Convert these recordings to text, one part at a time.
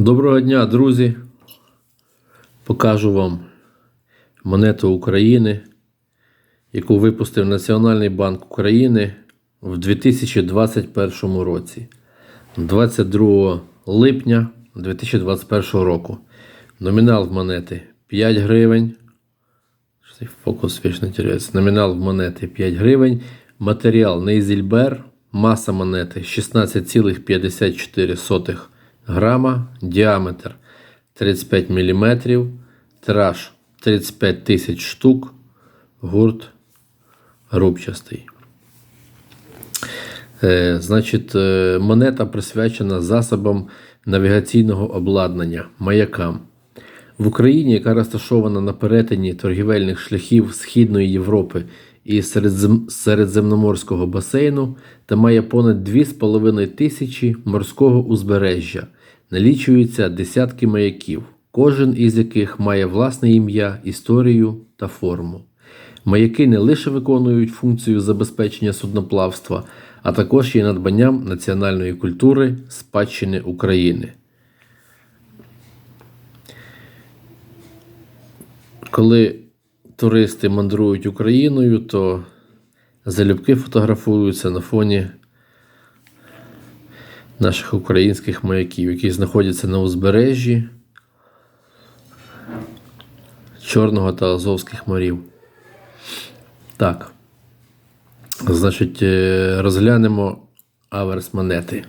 Доброго дня, друзі! Покажу вам монету України, яку випустив Національний банк України в 2021 році, 22 липня 2021 року. Номінал в монети 5 гривень. Фокус вічно інтересно. Номінал монети 5 гривень. Матеріал Нейзільбер. Маса монети 16,54 грама. Діаметр 35 мм. Тираж 35 тисяч штук. Гурт рубчастий. Е, Значить, е, монета присвячена засобам навігаційного обладнання маякам. В Україні, яка розташована на перетині торгівельних шляхів Східної Європи і Середзем- Середземноморського басейну та має понад 2,5 тисячі морського узбережжя, налічуються десятки маяків, кожен із яких має власне ім'я, історію та форму. Маяки не лише виконують функцію забезпечення судноплавства, а також є надбанням національної культури спадщини України. Коли туристи мандрують Україною, то залюбки фотографуються на фоні наших українських маяків, які знаходяться на узбережжі Чорного та Азовських морів. Так. Значить, е, розглянемо аверс монети.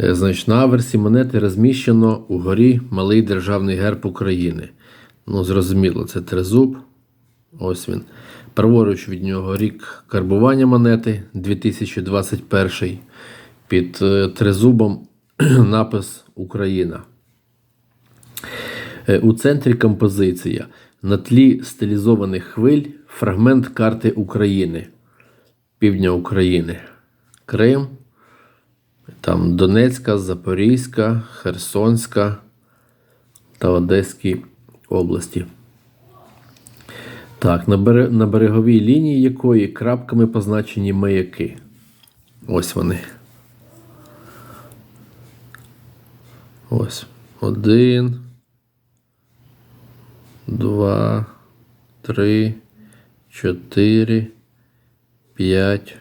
Е, Значить, на аверсі монети розміщено угорі малий державний герб України. Ну, зрозуміло, це тризуб. Ось він. Праворуч від нього рік карбування монети 2021. Під е, тризубом напис Україна. Е, У центрі композиція. На тлі стилізованих хвиль фрагмент карти України. Півдня України. Крим. Там Донецька, Запорізька, Херсонська та Одеські області. Так, на береговій лінії якої крапками позначені маяки. Ось вони. Ось. Один. Два. Три. Чотири. П'ять.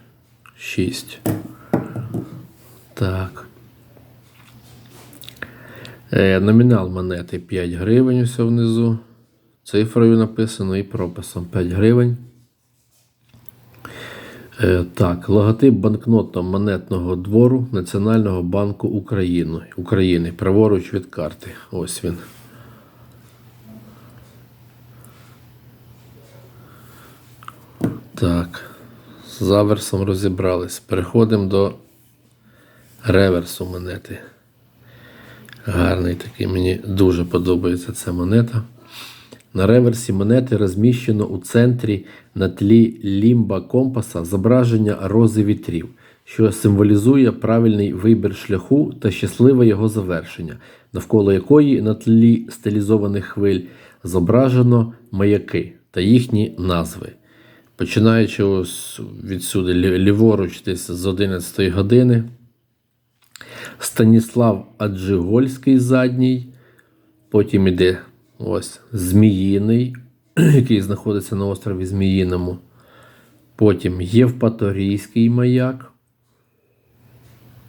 Шість. Так. Е, номінал монети 5 гривень ось внизу. Цифрою написано і прописом 5 гривень. Е, так, логотип банкнотно-монетного двору Національного банку України. України. Праворуч від карти. Ось він. Так. З аверсом розібрались. Переходимо до реверсу монети. Гарний такий, мені дуже подобається ця монета. На реверсі монети розміщено у центрі на тлі лімба компаса зображення рози вітрів, що символізує правильний вибір шляху та щасливе його завершення, навколо якої на тлі стилізованих хвиль зображено маяки та їхні назви. Починаючи ось відсюди ліворуч, десь з 11 години. Станіслав Аджигольський задній, потім іде ось Зміїний, який знаходиться на острові Зміїному. Потім Євпаторійський маяк.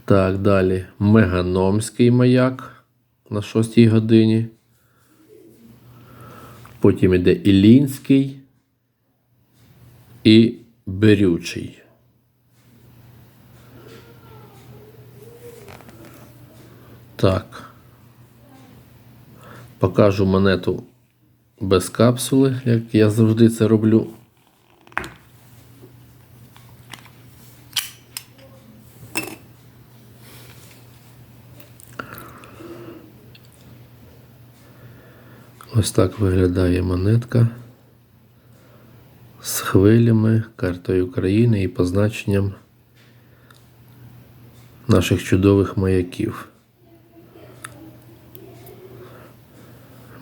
Так, далі Меганомський маяк на 6 годині. Потім іде Ілінський і Берючий. Так. Покажу монету без капсули, як я завжди це роблю. Ось так виглядає монетка з хвилями, картою України і позначенням наших чудових маяків.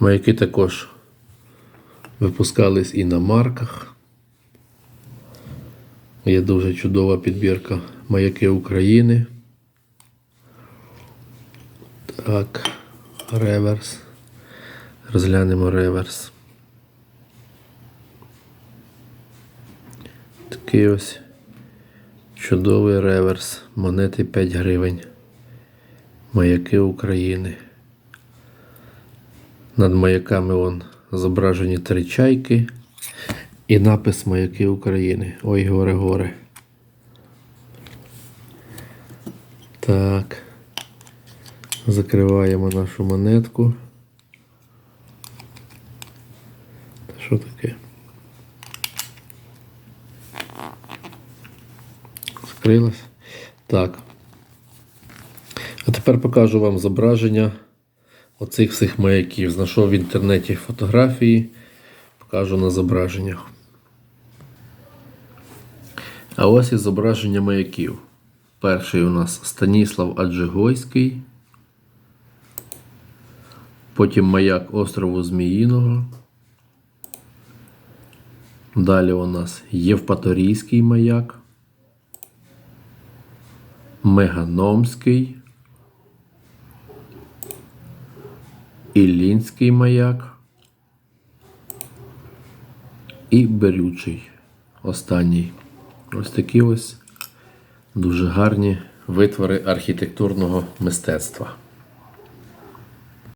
Маяки також випускались і на марках. Є дуже чудова підбірка маяки України. Так, реверс. Розглянемо реверс. Такий ось чудовий реверс. Монети 5 гривень. Маяки України. Над маяками вон зображені три чайки і напис Маяки України. Ой, горе, горе. Так. Закриваємо нашу монетку. Що таке? Закрилась? Так. А тепер покажу вам зображення оцих всіх маяків. Знайшов в інтернеті фотографії, покажу на зображеннях. А ось і зображення маяків. Перший у нас Станіслав Аджигойський. Потім маяк острову Зміїного. Далі у нас Євпаторійський маяк. Меганомський. Іллінський маяк. І Берючий. Останній. Ось такі ось дуже гарні витвори архітектурного мистецтва.